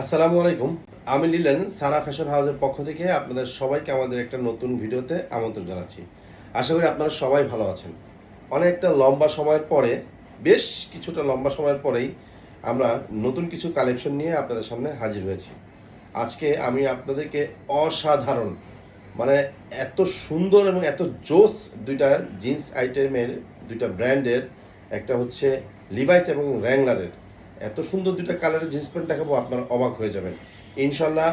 আসসালামু আলাইকুম। আমি লিলেন, সারা ফ্যাশন হাউসের পক্ষ থেকে আপনাদের সবাইকে আমাদের একটা নতুন ভিডিওতে আমন্ত্রণ জানাচ্ছি। আশা করি আপনারা সবাই ভালো আছেন। অনেকটা লম্বা সময়ের পরে, বেশ কিছুটা লম্বা সময়ের পরেই আমরা নতুন কিছু কালেকশন নিয়ে আপনাদের সামনে হাজির হয়েছি। আজকে আমি আপনাদেরকে অসাধারণ মানে এত সুন্দর এবং এত জোস দুইটা জিন্স আইটেমের, দুইটা ব্র্যান্ডের, একটা হচ্ছে লিভাইস এবং র্যাংলারের সুন্দর দুইটা কালারের জিন্স প্যান্ট দেখাবো, আপনারা অবাক হয়ে যাবেন। ইনশাল্লাহ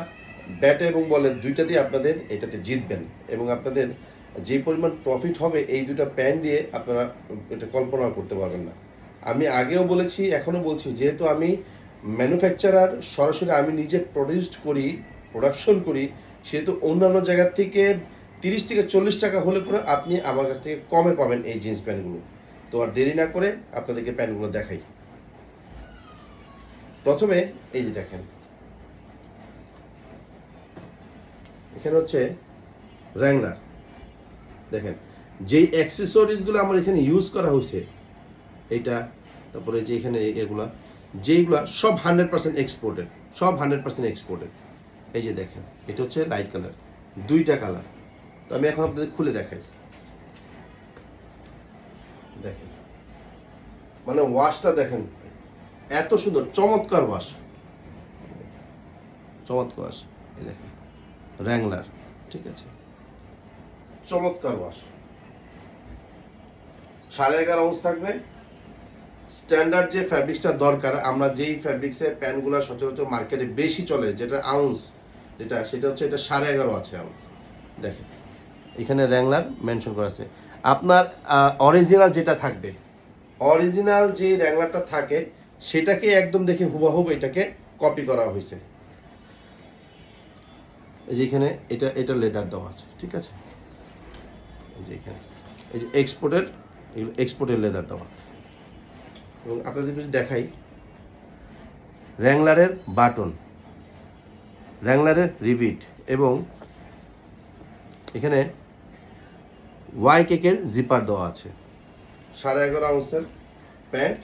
ব্যাটে এবং বলে দুইটাতেই আপনাদের এটাতে জিতবেন। এবং আপনাদের যে পরিমাণ প্রফিট হবে এই দুটো প্যান্ট দিয়ে আপনারা এটা কল্পনা করতে পারবেন না। আমি আগেও বলেছি, এখনও বলছি, যেহেতু আমি ম্যানুফ্যাকচারার সরাসরি আমি নিজে প্রডিউসড করি প্রোডাকশন করি, সেহেতু অন্যান্য জায়গার থেকে তিরিশ থেকে চল্লিশ টাকা হলে পরে আপনি আমার কাছ থেকে কমে পাবেন এই জিন্স প্যান্টগুলো তো আর দেরি না করে আপনাদেরকে প্যান্টগুলো দেখাই। প্রথমে এই যে দেখেন। এখানে হচ্ছে র্যাংলার দেখেন, যেই অ্যাক্সেসরিজগুলো আমার এখানে ইউজ করা হয়েছে, এইটা, তারপরে যে এখানে এগুলা, যেইগুলা সব হান্ড্রেড পার্সেন্ট এক্সপোর্টেড সব হান্ড্রেড পার্সেন্ট এক্সপোর্টেড এই যে দেখেন, এটা হচ্ছে লাইট কালার দুইটা কালার তো আমি এখন আপনাদের খুলে দেখাই। দেখেন মানে ওয়াশটা দেখেন এত সুন্দর, চমৎকার বাস। চমৎকার বাস, এই দেখেন র্যাংলার ঠিক আছে। চমৎকার বাস। সাড়ে এগারো আউন্স থাকবে। স্ট্যান্ডার্ড যে ফ্যাব্রিক্সটা দরকার, আমরা যেই ফ্যাব্রিক্সের প্যান্টগুলো সচরাচর মার্কেটে বেশি চলে, যেটা আউন্স যেটা, সেটা হচ্ছে এটা সাড়ে এগারো আছে আউন্স দেখেন, এখানে র্যাংলার মেনশন করা আছে। আপনার অরিজিনাল যেটা থাকবে অরিজিনাল যে র্যাংলারটা থাকে সেটাকে একদম দেখে হুবাহুব এটাকে কপি করা হয়েছে। এই যে এখানে এটা এটা লেদার দেওয়া আছে, ঠিক আছে? এই যে এখানে। এই যে এক্সপোর্টের এগুলো এক্সপোর্টের লেদার দেওয়া। এবং আপনাদের যদি দেখাই র্যাংলারের বাটন র্যাংলারের রিভিট এবং এখানে ওয়াই কেকের জিপার দেওয়া আছে। সাড়ে এগারো আউন্সের প্যান্ট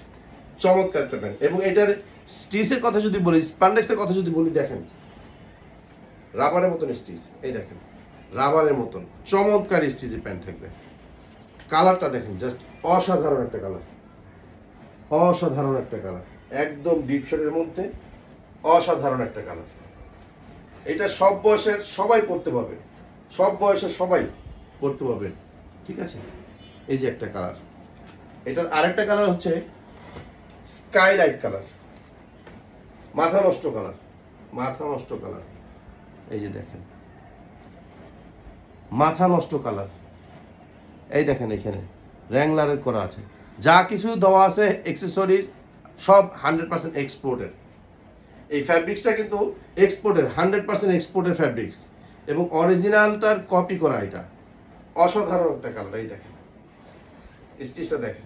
চমৎকার একটা প্যান্ট এবং এটার স্টিচের কথা যদি বলি স্পান্ডেক্সের কথা যদি বলি, দেখেন। রাবারের মতন স্টিচ এই দেখেন। রাবারের মতন, চমৎকার স্টিচের প্যান্ট থাকবে। কালারটা দেখেন জাস্ট অসাধারণ একটা কালার অসাধারণ একটা কালার একদম ডিপ শেডের মধ্যে অসাধারণ একটা কালার এটা সব বয়সের সবাই পড়তে পারবে। সব বয়সের সবাই পড়তে পারবে। ঠিক আছে? এই যে একটা কালার এটার আরেকটা কালার হচ্ছে স্কাই লাইট কালার। মাথা নষ্ট কালার। মাথা নষ্ট কালার। এই যে দেখেন। মাথা নষ্ট কালার। এই দেখেন এখানে। র্যাংলারের করা আছে। যা কিছু দেওয়া আছে এক্সেসরিজ সব হান্ড্রেড পার্সেন্ট এক্সপোর্টের এই ফ্যাব্রিক্সটা কিন্তু এক্সপোর্টের হান্ড্রেড পার্সেন্ট এক্সপোর্টের ফ্যাব্রিক্স এবং অরিজিনালটার কপি করা এটা। অসাধারণ একটা কালার এই দেখেন। স্টিচটা দেখেন।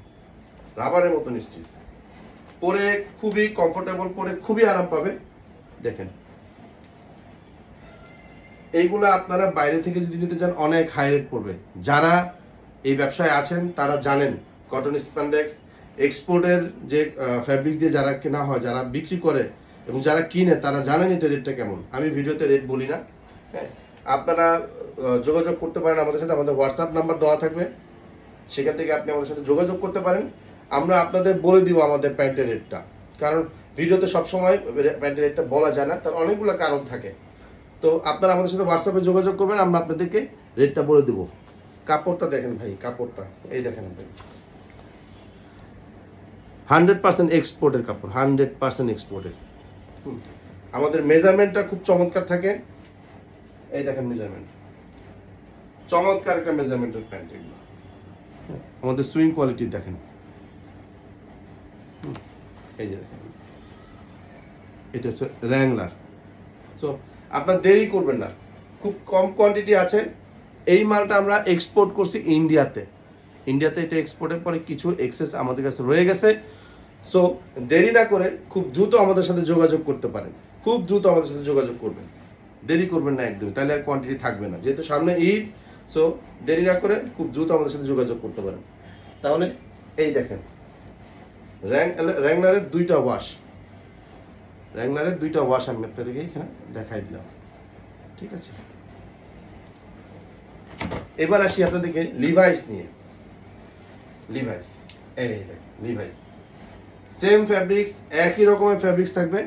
রাবারের মতন স্টিচ পরে খুবই কমফোর্টেবল পরে খুবই আরাম পাবে। দেখেন। এইগুলো আপনারা বাইরে থেকে যদি নিতে চান, অনেক হাই রেট পড়বে। যারা এই ব্যবসায় আছেন, তারা জানেন কটন স্প্যান্ডেক্স এক্সপোর্টের যে ফ্যাব্রিক দিয়ে যারা কেনা হয়, যারা বিক্রি করে এবং যারা কিনে, তারা জানেন এটা রেটটা কেমন। আমি ভিডিওতে রেট বলি না। হ্যাঁ আপনারা যোগাযোগ করতে পারেন আমাদের সাথে। আমাদের হোয়াটসঅ্যাপ নাম্বার দেওয়া থাকবে। সেখান থেকে আপনি আমাদের সাথে যোগাযোগ করতে পারেন। আমরা আপনাদের বলে দিব আমাদের প্যান্টের রেটটা। কারণ ভিডিওতে সবসময় প্যান্টের রেটটা বলা যায় না, তার অনেকগুলো কারণ থাকে। তো আপনারা আমাদের সাথে হোয়াটসঅ্যাপে যোগাযোগ করবেন, আমরা আপনাদেরকে রেটটা বলে দেবো। কাপড়টা দেখেন ভাই, কাপড়টা। এই দেখেন আপনি। হান্ড্রেড পার্সেন্ট এক্সপোর্টের কাপড়, হান্ড্রেড পার্সেন্ট এক্সপোর্টের। আমাদের মেজারমেন্টটা খুব চমৎকার থাকে। এই দেখেন মেজারমেন্ট। চমৎকার একটা মেজারমেন্টের প্যান্ট এগুলো। আমাদের সুইং কোয়ালিটি দেখেন। এই যে দেখেন। এটা হচ্ছে র্যাংলার সো আপনার দেরি করবেন না। খুব কম কোয়ান্টিটি আছে। এই মালটা আমরা এক্সপোর্ট করছি ইন্ডিয়াতে ইন্ডিয়াতে এটা এক্সপোর্টের পরে কিছু এক্সেস আমাদের কাছে রয়ে গেছে। সো দেরি না করে খুব দ্রুত আমাদের সাথে যোগাযোগ করতে পারেন। খুব দ্রুত আমাদের সাথে যোগাযোগ করবেন। দেরি করবেন না একদমই। তাহলে আর কোয়ান্টিটি থাকবে না। যেহেতু সামনে ঈদ সো দেরি না করে খুব দ্রুত আমাদের সাথে যোগাযোগ করতে পারেন। তাহলে এই দেখেন। র্যাং র্যাংলারের দুইটা ওয়াশ র্যাংলারের দুইটা ওয়াশ আমি আপনাদেরকে এখানে দেখাই দিলাম। ঠিক আছে? এবার আসি আপনাদেরকে লিভাইস নিয়ে। লিভাইস এই লিভাইস সেম ফ্যাব্রিক্স একই রকমের ফ্যাব্রিক্স থাকবে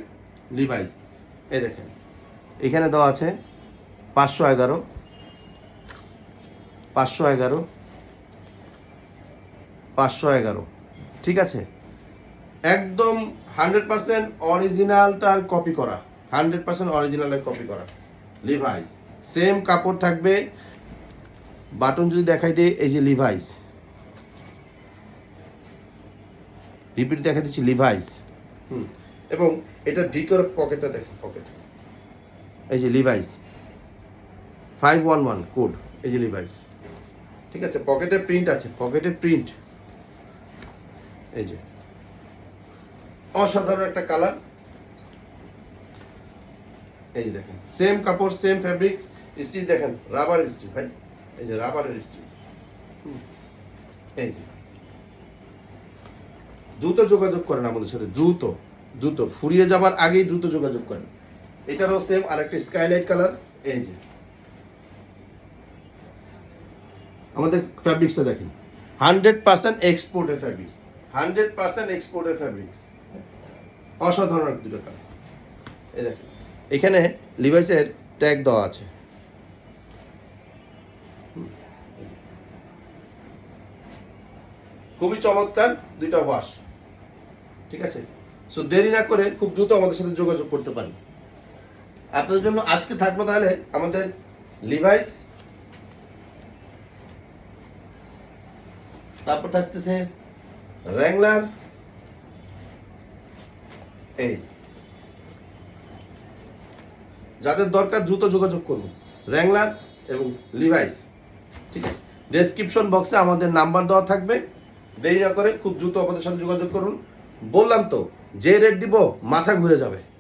লিভাইস এই দেখেন, এখানে দেওয়া আছে পাঁচশো এগারো পাঁচশো এগারো পাঁচশো এগারো। ঠিক আছে? একদম হান্ড্রেড পার্সেন্ট অরিজিনালটার কপি করা। হান্ড্রেড পার্সেন্ট অরিজিনালের কপি করা। লিভাইস সেম কাপড় থাকবে। বাটন যদি দেখাই দিই, এই যে লিভাইস রিপিট দেখা দিচ্ছি লিভাইস হুম। এবং এটা ভিকর পকেটটা দেখেন পকেট এই যে Levi's five one one code এই যে লিভাইস ঠিক আছে পকেটে প্রিন্ট আছে পকেটে প্রিন্ট এই যে। অসাধারণ একটা কালার। এই যে দেখেন সেম কাপড় সেম ফ্যাব্রিক স্টিচ দেখেন রাবারের স্টিচ ভাই। এই যে রাবারের স্টিচ এই যে। দ্রুত যোগাযোগ করেন আমাদের সাথে, দ্রুত দ্রুত। ফুরিয়ে যাবার আগেই দ্রুত যোগাযোগ করেন। এটারও সেম আরেকটা স্কাইলাইট কালার এই যে। আমাদের ফ্যাব্রিক্সটা দেখেন। হান্ড্রেড পার্সেন্ট এক্সপোর্টের ফ্যাব্রিক্স হান্ড্রেড পার্সেন্ট এক্সপোর্টের ফ্যাব্রিক্স অসাধারণ দুটো কালার এই দেখেন, এখানে লিভাইসের ট্যাগ দেওয়া আছে। খুবই চমৎকার দুইটা ওয়াশ ঠিক আছে? সো দেরি না করে খুব দ্রুত আমাদের সাথে যোগাযোগ করতে পারেন। আপনাদের জন্য আজকে থাকব তাহলে আমাদের লিভাইস তারপর থাকতেছে র্যাংলার এই। যাদের দরকার দ্রুত যোগাযোগ করুন। র্যাংলার এবং লিভাইস ঠিক আছে? ডেসক্রিপশন বক্সে আমাদের নাম্বার দেওয়া থাকবে। দেরি না করে খুব দ্রুত আমাদের সাথে যোগাযোগ করুন। বললাম তো, যে রেট দিব, মাথা ঘুরে যাবে।